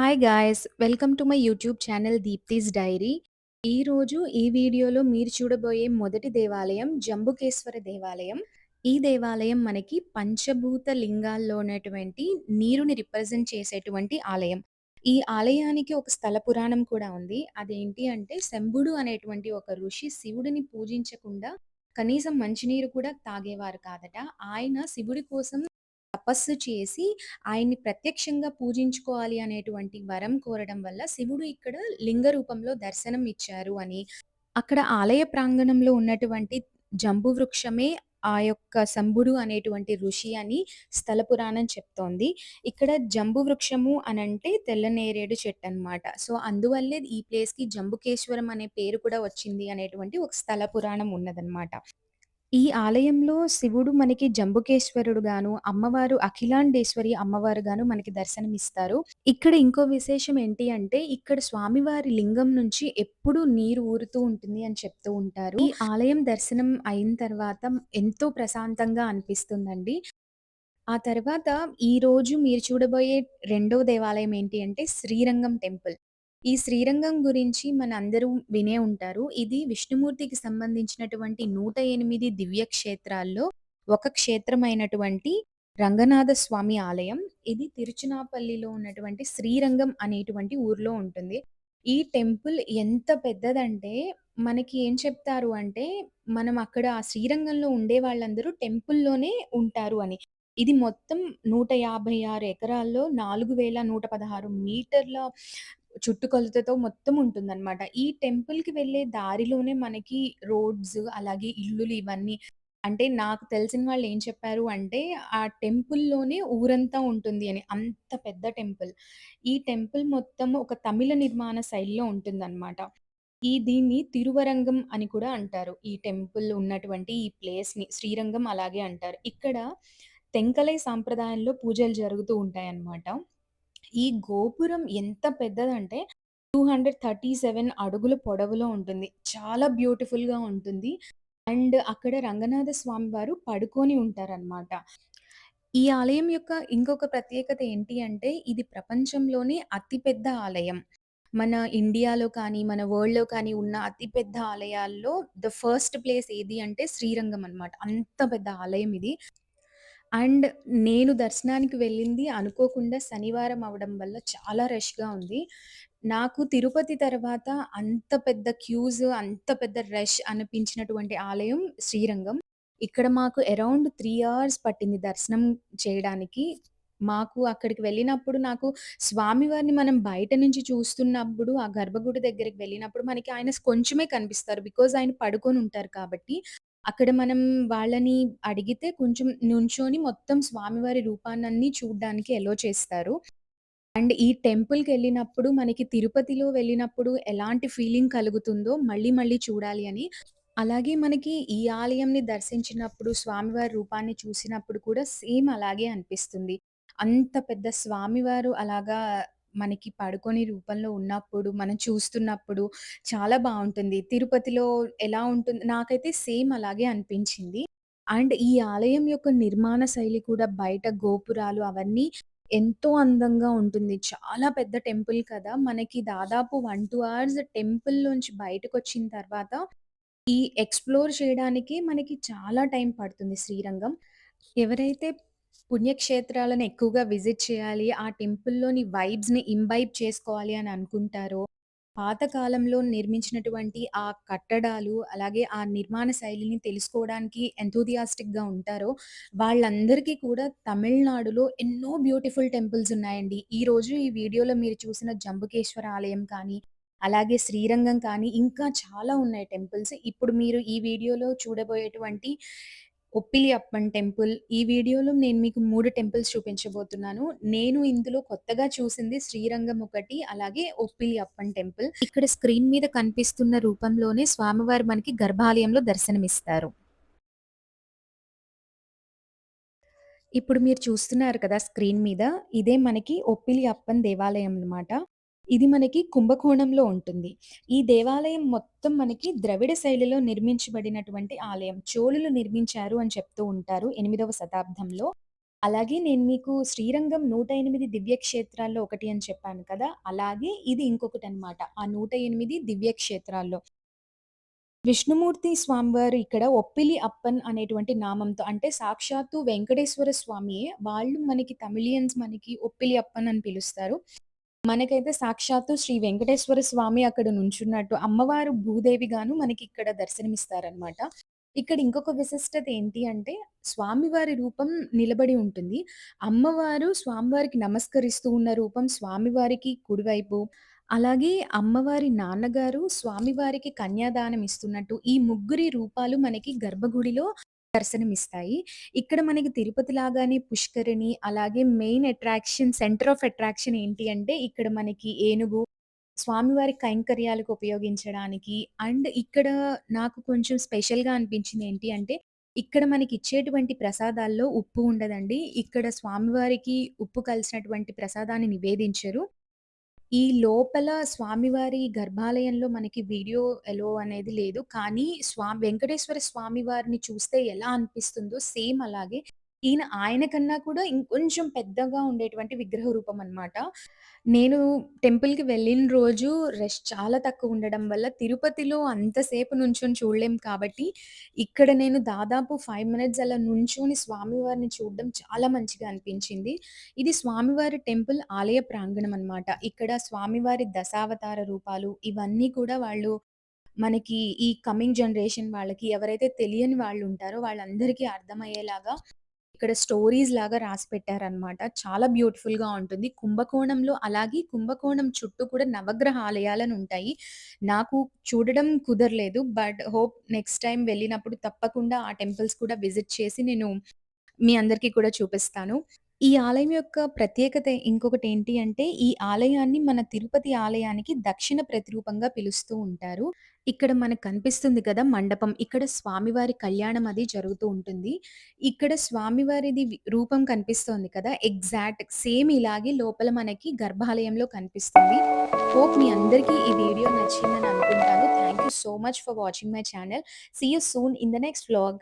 Hi guys welcome to my YouTube channel Deepti's diary ఈరోజు ఈ వీడియోలో మీరు చూడబోయే మొదటి దేవాలయం జంబుకేశ్వర దేవాలయం. ఈ దేవాలయం మనకి పంచభూత లింగాల్లో ఉన్నటువంటి నీరుని రిప్రజెంట్ చేసేటువంటి ఆలయం. ఈ ఆలయానికి ఒక స్థల పురాణం కూడా ఉంది. అదేంటి అంటే శంభుడు అనేటువంటి ఒక ఋషి శివుడిని పూజించకుండా కనీసం మంచినీరు కూడా తాగేవారు కాదట. ఆయన శివుడి కోసం తపస్సు చేసి ఆయన్ని ప్రత్యక్షంగా పూజించుకోవాలి అనేటువంటి వరం కోరడం వల్ల శివుడు ఇక్కడ లింగ రూపంలో దర్శనం ఇచ్చారు అని, అక్కడ ఆలయ ప్రాంగణంలో ఉన్నటువంటి జంబు వృక్షమే ఆ యొక్క శంభుడు అనేటువంటి ఋషి అని స్థల పురాణం చెప్తోంది. ఇక్కడ జంబు వృక్షము అని తెల్ల నేరేడు చెట్టు అనమాట. సో, అందువల్లే ఈ ప్లేస్‌కి జంబుకేశ్వరం అనే పేరు కూడా వచ్చింది అనేటువంటి ఒక స్థల పురాణం ఉన్నదనమాట. ఈ ఆలయంలో శివుడు మనకి జంబుకేశ్వరుడు గాను అమ్మవారు అఖిలాండేశ్వరి అమ్మవారు గాను మనకి దర్శనమిస్తారు. ఇక్కడ ఇంకో విశేషం ఏంటి అంటే, ఇక్కడ స్వామివారి లింగం నుంచి ఎప్పుడూ నీరు ఊరుతూ ఉంటుంది అని చెప్తూ ఉంటారు. ఈ ఆలయం దర్శనం అయిన తర్వాత ఎంతో ప్రశాంతంగా అనిపిస్తుందండి. ఆ తర్వాత ఈరోజు మీరు చూడబోయే రెండో దేవాలయం ఏంటి అంటే శ్రీరంగం టెంపుల్. ఈ శ్రీరంగం గురించి మన అందరూ వినే ఉంటారు. ఇది విష్ణుమూర్తికి సంబంధించినటువంటి 108 దివ్య క్షేత్రాల్లో ఒక క్షేత్రమైనటువంటి రంగనాథ స్వామి ఆలయం. ఇది తిరుచునాపల్లిలో ఉన్నటువంటి శ్రీరంగం అనేటువంటి ఊర్లో ఉంటుంది. ఈ టెంపుల్ ఎంత పెద్దదంటే మనకి ఏం చెప్తారు అంటే, మనం అక్కడ ఆ శ్రీరంగంలో ఉండే వాళ్ళందరూ టెంపుల్‌లోనే ఉంటారు అని. ఇది మొత్తం 156 ఎకరాల్లో 4116 మీటర్ల చుట్టుకొలతతో మొత్తం ఉంటుందనమాట. ఈ టెంపుల్‌కి వెళ్ళే దారిలోనే మనకి రోడ్స్ అలాగే ఇల్లులు ఇవన్నీ అంటే నాకు తెలిసిన వాళ్ళు ఏం చెప్పారు అంటే, ఆ టెంపుల్‌లోనే ఊరంతా ఉంటుంది అని. అంత పెద్ద టెంపుల్. ఈ టెంపుల్ మొత్తం ఒక తమిళ నిర్మాణ శైలిలో ఉంటుందనమాట. ఈ దీన్ని తిరువరంగం అని కూడా అంటారు. ఈ టెంపుల్ ఉన్నటువంటి ఈ ప్లేస్‌ని శ్రీరంగం అలాగే అంటారు. ఇక్కడ తెంకలై సాంప్రదాయంలో పూజలు జరుగుతూ ఉంటాయన్నమాట. ఈ గోపురం ఎంత పెద్దదంటే 237 అడుగుల పొడవులో ఉంటుంది. చాలా బ్యూటిఫుల్‌గా ఉంటుంది. అండ్ అక్కడ రంగనాథ స్వామి వారు పడుకొని ఉంటారనమాట. ఈ ఆలయం యొక్క ఇంకొక ప్రత్యేకత ఏంటి అంటే, ఇది ప్రపంచంలోనే అతి పెద్ద ఆలయం. మన ఇండియాలో కానీ, మన వరల్డ్‌లో కానీ ఉన్న అతి పెద్ద ఆలయాల్లో ద ఫస్ట్ ప్లేస్ ఏది అంటే శ్రీరంగం అనమాట. అంత పెద్ద ఆలయం ఇది. అండ్ నేను దర్శనానికి వెళ్ళింది అనుకోకుండా శనివారం అవ్వడం వల్ల చాలా రష్‌గా ఉంది. నాకు తిరుపతి తర్వాత అంత పెద్ద క్యూస్, అంత పెద్ద రష్ అనిపించినటువంటి ఆలయం శ్రీరంగం. ఇక్కడ మాకు అరౌండ్ 3 అవర్స్ పట్టింది దర్శనం చేయడానికి. మాకు అక్కడికి వెళ్ళినప్పుడు నాకు స్వామివారిని మనం బయట నుంచి చూస్తున్నప్పుడు ఆ గర్భగుడి దగ్గరికి వెళ్ళినప్పుడు మనకి ఆయన కొంచెమే కనిపిస్తారు. బికాజ్ ఆయన పడుకొని ఉంటారు కాబట్టి. అక్కడ మనం వాళ్ళని అడిగితే కొంచెం నుంచొని మొత్తం స్వామివారి రూపాన్నన్ని చూడ్డానికి ఎలో చేస్తారు. అండ్ ఈ టెంపుల్‌కెళ్ళినప్పుడు మనకి తిరుపతిలో వెళ్ళినప్పుడు ఎలాంటి ఫీలింగ్ కలుగుతుందో మళ్ళీ మళ్ళీ చూడాలి అని. అలాగే మనకి ఈ ఆలయంని దర్శించినప్పుడు స్వామివారి రూపాన్ని చూసినప్పుడు కూడా సేమ్ అలాగే అనిపిస్తుంది. అంత పెద్ద స్వామివారు అలాగా మనకి పడుకొని రూపంలో ఉన్నప్పుడు, మనం చూస్తున్నప్పుడు చాలా బావుంటుంది. తిరుపతిలో ఎలా ఉంటుంది నాకైతే సేమ్ అలాగే అనిపించింది. అండ్ ఈ ఆలయం యొక్క నిర్మాణ శైలి కూడా బయట గోపురాలు అవన్నీ ఎంతో అందంగా ఉంటుంది. చాలా పెద్ద టెంపుల్ కదా! మనకి దాదాపు 1, 2 అవర్స్ టెంపుల్ నుంచి బయటకు బయటకొచ్చిన తర్వాత ఈ ఎక్స్‌ప్లోర్ చేయడానికి మనకి చాలా టైం పడుతుంది శ్రీరంగం. ఎవరైతే పుణ్యక్షేత్రాలను ఎక్కువగా విజిట్ చేయాలి, ఆ టెంపుల్‌లోని వైబ్స్‌ని ఇంబైబ్ చేసుకోవాలి అని అనుకుంటారో, పాత కాలంలో నిర్మించినటువంటి ఆ కట్టడాలు, అలాగే ఆ నిర్మాణ శైలిని తెలుసుకోవడానికి ఎంతూథియాస్టిక్‌గా ఉంటారో, వాళ్ళందరికీ కూడా తమిళనాడులో ఎన్నో బ్యూటిఫుల్ టెంపుల్స్ ఉన్నాయండి. ఈరోజు ఈ వీడియోలో మీరు చూసిన జంబుకేశ్వర ఆలయం కానీ, అలాగే శ్రీరంగం కానీ, ఇంకా చాలా ఉన్నాయి టెంపుల్స్. ఇప్పుడు మీరు ఈ వీడియోలో చూడబోయేటువంటి ఒప్పిలి అప్పన్ టెంపుల్. ఈ వీడియోలో నేను మీకు మూడు టెంపుల్స్ చూపించబోతున్నాను. నేను ఇందులో కొత్తగా చూసింది శ్రీరంగం ఒకటి, అలాగే ఒప్పిలి అప్పన్ టెంపుల్. ఇక్కడ స్క్రీన్ మీద కనిపిస్తున్న రూపంలోనే స్వామివారు మనకి గర్భాలయంలో దర్శనమిస్తారు. ఇప్పుడు మీరు చూస్తున్నారు కదా స్క్రీన్ మీద. ఇదే మనకి ఒప్పిలి అప్పన్ దేవాలయం అన్నమాట. ఇది మనకి కుంభకోణంలో ఉంటుంది. ఈ దేవాలయం మొత్తం మనకి ద్రవిడ శైలిలో నిర్మించబడినటువంటి ఆలయం. చోళులు నిర్మించారు అని చెప్తూ ఉంటారు ఎనిమిదవ శతాబ్దంలో. అలాగే నేను మీకు శ్రీరంగం 108 దివ్యక్షేత్రాల్లో ఒకటి అని చెప్పాను కదా! అలాగే ఇది ఇంకొకటి అనమాట ఆ 108 దివ్యక్షేత్రాల్లో. విష్ణుమూర్తి స్వామివారు ఇక్కడ ఒప్పిలి అప్పన్ అనేటువంటి నామంతో అంటే సాక్షాత్తు వెంకటేశ్వర స్వామియే వాళ్ళు మనకి తమిళియన్స్ మనకి ఒప్పిలి అప్పన్ అని పిలుస్తారు. మనకైతే సాక్షాత్తు శ్రీ వెంకటేశ్వర స్వామి అక్కడ నుంచున్నట్టు అమ్మవారు భూదేవిగాను మనకిక్కడ దర్శనమిస్తారనమాట. ఇక్కడ ఇంకొక విశిష్టత ఏంటి అంటే స్వామివారి రూపం నిలబడి ఉంటుంది. అమ్మవారు స్వామివారికి నమస్కరిస్తూ ఉన్న రూపం స్వామివారికి కుడివైపు, అలాగే అమ్మవారి నాన్నగారు స్వామివారికి కన్యాదానం ఇస్తున్నట్టు ఈ ముగ్గురి రూపాలు మనకి గర్భగుడిలో దర్శనమిస్తాయి. ఇక్కడ మనకి తిరుపతి లాగానే పుష్కరిణి, అలాగే main attraction centre of attraction ఏంటి అంటే ఇక్కడ మనకి ఏనుగు, స్వామివారి కైంకర్యాలకు ఉపయోగించడానికి అండ్ ఇక్కడ నాకు కొంచెం స్పెషల్‌గా అనిపించింది ఏంటి అంటే, ఇక్కడ మనకిచ్చేటువంటి ప్రసాదాల్లో ఉప్పు ఉండదండి. ఇక్కడ స్వామివారికి ఉప్పు కలిసినటువంటి ప్రసాదాన్ని నివేదించరు. ఈ లోపల స్వామివారి గర్భాలయంలో మనకి వీడియో ఎలో అనేది లేదు. కానీ స్వామి వెంకటేశ్వర స్వామి వారిని చూస్తే ఎలా అనిపిస్తుందో సేమ్ అలాగే ఈయన ఆయన కన్నా కూడా ఇంకొంచెం పెద్దగా ఉండేటువంటి విగ్రహ రూపం అనమాట. నేను టెంపుల్‌కి వెళ్ళిన రోజు రష్ చాలా తక్కువ ఉండడం వల్ల తిరుపతిలో అంతసేపు నుంచొని చూడలేం కాబట్టి, ఇక్కడ నేను దాదాపు 5 మినిట్స్ అలా నుంచొని స్వామివారిని చూడడం చాలా మంచిగా అనిపించింది. ఇది స్వామివారి టెంపుల్ ఆలయ ప్రాంగణం అనమాట. ఇక్కడ స్వామివారి దశావతార రూపాలు ఇవన్నీ కూడా వాళ్ళు మనకి ఈ కమింగ్ జనరేషన్ వాళ్ళకి ఎవరైతే తెలియని వాళ్ళుంటారో వాళ్ళందరికీ అర్థమయ్యేలాగా ఇక్కడ స్టోరీస్ లాగా రాసి పెట్టారనమాట చాలా బ్యూటిఫుల్‌గా ఉంటుంది. కుంభకోణంలో అలాగే కుంభకోణం చుట్టూ కూడా నవగ్రహ ఆలయాలను ఉంటాయి నాకు చూడడం కుదరలేదు. బట్ హోప్ నెక్స్ట్ టైం వెళ్ళినప్పుడు తప్పకుండా ఆ టెంపుల్స్ కూడా విజిట్ చేసి నేను మీ అందరికీ కూడా చూపిస్తాను. ఈ ఆలయం యొక్క ప్రత్యేకత ఇంకొకటేంటి అంటే, ఈ ఆలయాన్ని మన తిరుపతి ఆలయానికి దక్షిణ ప్రతిరూపంగా పిలుస్తూ ఉంటారు. ఇక్కడ మనకు కనిపిస్తుంది కదా మండపం. ఇక్కడ స్వామివారి కళ్యాణం అది జరుగుతూ ఉంటుంది. ఇక్కడ స్వామివారిది వి రూపం కనిపిస్తోంది కదా! ఎగ్జాక్ట్ సేమ్ ఇలాగే లోపల మనకి గర్భాలయంలో కనిపిస్తుంది. హోప్ మీ అందరికీ ఈ వీడియో నచ్చిందని అనుకుంటాను. Thank you so much for watching my channel. See you soon in the next vlog.